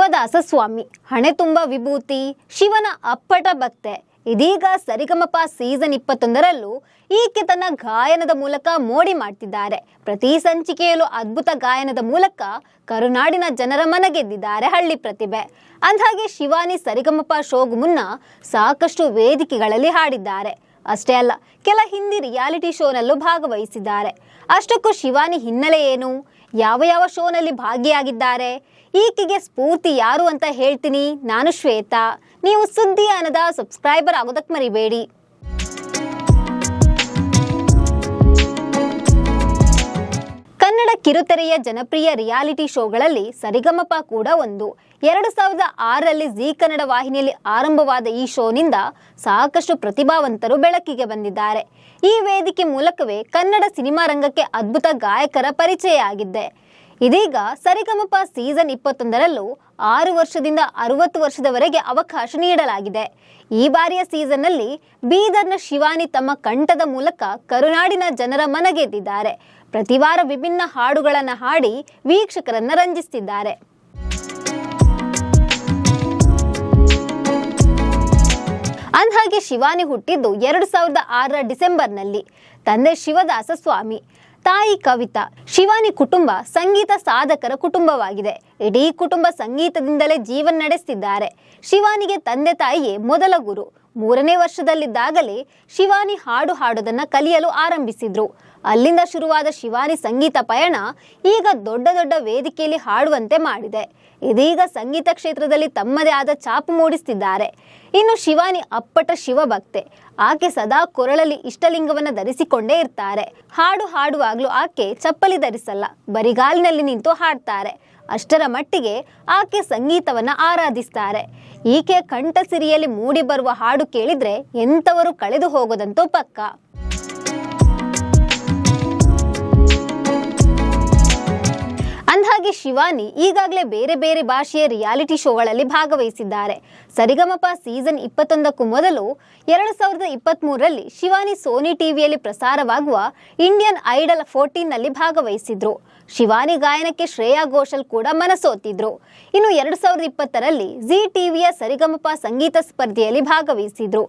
ಶಿವದಾಸ ಸ್ವಾಮಿ. ಹಣೆ ತುಂಬ ವಿಭೂತಿ, ಶಿವನ ಅಪ್ಪಟ ಭಕ್ತೆ. ಇದೀಗ ಸರಿಗಮಪ ಸೀಸನ್ ಇಪ್ಪತ್ತೊಂದರಲ್ಲೂ ಈಕೆ ತನ್ನ ಗಾಯನದ ಮೂಲಕ ಮೋಡಿ ಮಾಡ್ತಿದ್ದಾರೆ. ಪ್ರತಿ ಸಂಚಿಕೆಯಲ್ಲೂ ಅದ್ಭುತ ಗಾಯನದ ಮೂಲಕ ಕರುನಾಡಿನ ಜನರ ಮನಗೆದ್ದಿದ್ದಾರೆ ಹಳ್ಳಿ ಪ್ರತಿಭೆ. ಅಂದ್ಹಾಗೆ ಶಿವಾನಿ ಸರಿಗಮಪ ಶೋಗೂ ಮುನ್ನ ಸಾಕಷ್ಟು ವೇದಿಕೆಗಳಲ್ಲಿ ಹಾಡಿದ್ದಾರೆ. ಅಷ್ಟೇ ಅಲ್ಲ, ಕೆಲ ಹಿಂದಿ ರಿಯಾಲಿಟಿ ಶೋನಲ್ಲೂ ಭಾಗವಹಿಸಿದ್ದಾರೆ. ಅಷ್ಟಕ್ಕೂ ಶಿವಾನಿ ಹಿನ್ನೆಲೆ ಏನು? ಯಾವ ಯಾವ ಶೋನಲ್ಲಿ ಭಾಗಿಯಾಗಿದ್ದಾರೆ? ಈಕೆಗೆ ಸ್ಫೂರ್ತಿ ಯಾರು ಅಂತ ಹೇಳ್ತೀನಿ. ನಾನು ಶ್ವೇತಾ. ನೀವು ಸುದ್ದಿ ಅನ್ನದ ಸಬ್ಸ್ಕ್ರೈಬರ್ ಆಗೋದಕ್ಕೆ ಮರಿಬೇಡಿ. ಕಿರುತೆರೆಯ ಜನಪ್ರಿಯ ರಿಯಾಲಿಟಿ ಶೋಗಳಲ್ಲಿ ಸರಿಗಮಪ ಕೂಡ ಒಂದು. ಎರಡು ಸಾವಿರದ ಆರರಲ್ಲಿ ಜಿ ಕನ್ನಡ ವಾಹಿನಿಯಲ್ಲಿ ಆರಂಭವಾದ ಈ ಶೋನಿಂದ ಸಾಕಷ್ಟು ಪ್ರತಿಭಾವಂತರು ಬೆಳಕಿಗೆ ಬಂದಿದ್ದಾರೆ. ಈ ವೇದಿಕೆ ಮೂಲಕವೇ ಕನ್ನಡ ಸಿನಿಮಾ ರಂಗಕ್ಕೆ ಅದ್ಭುತ ಗಾಯಕರ ಪರಿಚಯ ಆಗಿದ್ದೆ. ಇದೀಗ ಸರಿಗಮಪ ಸೀಸನ್ ಇಪ್ಪತ್ತೊಂದರಲ್ಲೂ ಆರು ವರ್ಷದಿಂದ ಅರವತ್ತು ವರ್ಷದವರೆಗೆ ಅವಕಾಶ ನೀಡಲಾಗಿದೆ. ಈ ಬಾರಿಯ ಸೀಸನ್ನಲ್ಲಿ ಬೀದರ್ನ ಶಿವಾನಿ ತಮ್ಮ ಕಂಠದ ಮೂಲಕ ಕರುನಾಡಿನ ಜನರ ಮನಗೆದ್ದಿದ್ದಾರೆ. ಪ್ರತಿವಾರ ವಿಭಿನ್ನ ಹಾಡುಗಳನ್ನು ಹಾಡಿ ವೀಕ್ಷಕರನ್ನ ರಂಜಿಸ್ತಿದ್ದಾರೆ. ಅಂದ್ಹಾಗೆ ಶಿವಾನಿ ಹುಟ್ಟಿದ್ದು ಎರಡು ಸಾವಿರದ ಆರರ ಡಿಸೆಂಬರ್ನಲ್ಲಿ. ತಂದೆ ಶಿವದಾಸ ಸ್ವಾಮಿ. ತಾಯಿ ಕವಿತಾ, ಶಿವಾನಿ ಕುಟುಂಬ ಸಂಗೀತ ಸಾಧಕರ ಕುಟುಂಬವಾಗಿದೆ. ಇಡೀ ಕುಟುಂಬ ಸಂಗೀತದಿಂದಲೇ ಜೀವನ ನಡೆಸ್ತಿದ್ದಾರೆ. ಶಿವಾನಿಗೆ ತಂದೆ ತಾಯಿಯೇ ಮೊದಲ ಗುರು. ಮೂರನೇ ವರ್ಷದಲ್ಲಿದ್ದಾಗಲೇ ಶಿವಾನಿ ಹಾಡು ಹಾಡೋದನ್ನ ಕಲಿಯಲು ಆರಂಭಿಸಿದ್ರು. ಅಲ್ಲಿಂದ ಶುರುವಾದ ಶಿವಾನಿ ಸಂಗೀತ ಪಯಣ ಈಗ ದೊಡ್ಡ ದೊಡ್ಡ ವೇದಿಕೆಯಲ್ಲಿ ಹಾಡುವಂತೆ ಮಾಡಿದೆ. ಇದೀಗ ಸಂಗೀತ ಕ್ಷೇತ್ರದಲ್ಲಿ ತಮ್ಮದೇ ಆದ ಛಾಪು ಮೂಡಿಸ್ತಿದ್ದಾರೆ. ಇನ್ನು ಶಿವಾನಿ ಅಪ್ಪಟ ಶಿವಭಕ್ತೆ. ಆಕೆ ಸದಾ ಕೊರಳಲ್ಲಿ ಇಷ್ಟಲಿಂಗವನ್ನು ಧರಿಸಿಕೊಂಡೇ ಇರ್ತಾರೆ. ಹಾಡು ಹಾಡುವಾಗಲೂ ಆಕೆ ಚಪ್ಪಲಿ ಧರಿಸಲ್ಲ, ಬರಿಗಾಲಿನಲ್ಲಿ ನಿಂತು ಹಾಡ್ತಾರೆ. ಅಷ್ಟರ ಮಟ್ಟಿಗೆ ಆಕೆ ಸಂಗೀತವನ್ನ ಆರಾಧಿಸ್ತಾರೆ. ಈಕೆಯ ಕಂಠಸಿರಿಯಲ್ಲಿ ಮೂಡಿ ಬರುವ ಹಾಡು ಕೇಳಿದ್ರೆ ಎಂಥವರು ಕಳೆದು ಹೋಗೋದಂತೂ ಪಕ್ಕ. ಶಿವಾನಿ ಈಗಾಗಲೇ ಬೇರೆ ಬೇರೆ ಭಾಷೆಯ ರಿಯಾಲಿಟಿ ಶೋಗಳಲ್ಲಿ ಭಾಗವಹಿಸಿದ್ದಾರೆ. ಸರಿಗಮಪ ಸೀಸನ್ ಇಪ್ಪತ್ತೊಂದಕ್ಕೂ ಮೊದಲು ಎರಡು ಸಾವಿರದ ಇಪ್ಪತ್ತ್ಮೂರರಲ್ಲಿ ಶಿವಾನಿ ಸೋನಿ ಟಿವಿಯಲ್ಲಿ ಪ್ರಸಾರವಾಗುವ ಇಂಡಿಯನ್ ಐಡಲ್ ಫೋರ್ಟೀನ್ನಲ್ಲಿ ಭಾಗವಹಿಸಿದ್ರು. ಶಿವಾನಿ ಗಾಯನಕ್ಕೆ ಶ್ರೇಯಾ ಘೋಷಲ್ ಕೂಡ ಮನಸೋತಿದ್ರು. ಇನ್ನು ಎರಡು ಸಾವಿರದ ಇಪ್ಪತ್ತರಲ್ಲಿ ಜಿ ಟಿವಿಯ ಸರಿಗಮಪ ಸಂಗೀತ ಸ್ಪರ್ಧೆಯಲ್ಲಿ ಭಾಗವಹಿಸಿದ್ರು.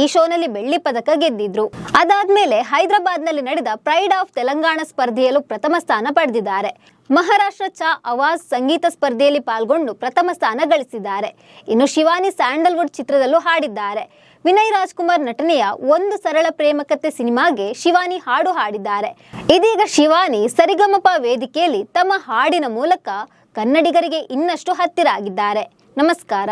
ಈ ಶೋನಲ್ಲಿ ಬೆಳ್ಳಿ ಪದಕ ಗೆದ್ದಿದ್ರು. ಅದಾದ್ಮೇಲೆ ಹೈದರಾಬಾದ್ನಲ್ಲಿ ನಡೆದ ಪ್ರೈಡ್ ಆಫ್ ತೆಲಂಗಾಣ ಸ್ಪರ್ಧೆಯಲ್ಲೂ ಪ್ರಥಮ ಸ್ಥಾನ ಪಡೆದಿದ್ದಾರೆ. ಮಹಾರಾಷ್ಟ್ರ ಚಾ ಅವಾಜ್ ಸಂಗೀತ ಸ್ಪರ್ಧೆಯಲ್ಲಿ ಪಾಲ್ಗೊಂಡು ಪ್ರಥಮ ಸ್ಥಾನ ಗಳಿಸಿದ್ದಾರೆ. ಇನ್ನು ಶಿವಾನಿ ಸ್ಯಾಂಡಲ್ವುಡ್ ಚಿತ್ರದಲ್ಲೂ ಹಾಡಿದ್ದಾರೆ. ವಿನಯ್ ರಾಜ್ಕುಮಾರ್ ನಟನೆಯ ಒಂದು ಸರಳ ಪ್ರೇಮಕತೆ ಸಿನಿಮಾಗೆ ಶಿವಾನಿ ಹಾಡು ಹಾಡಿದ್ದಾರೆ. ಇದೀಗ ಶಿವಾನಿ ಸರಿಗಮಪ ವೇದಿಕೆಯಲ್ಲಿ ತಮ್ಮ ಹಾಡಿನ ಮೂಲಕ ಕನ್ನಡಿಗರಿಗೆ ಇನ್ನಷ್ಟು ಹತ್ತಿರ ಆಗಿದ್ದಾರೆ. ನಮಸ್ಕಾರ.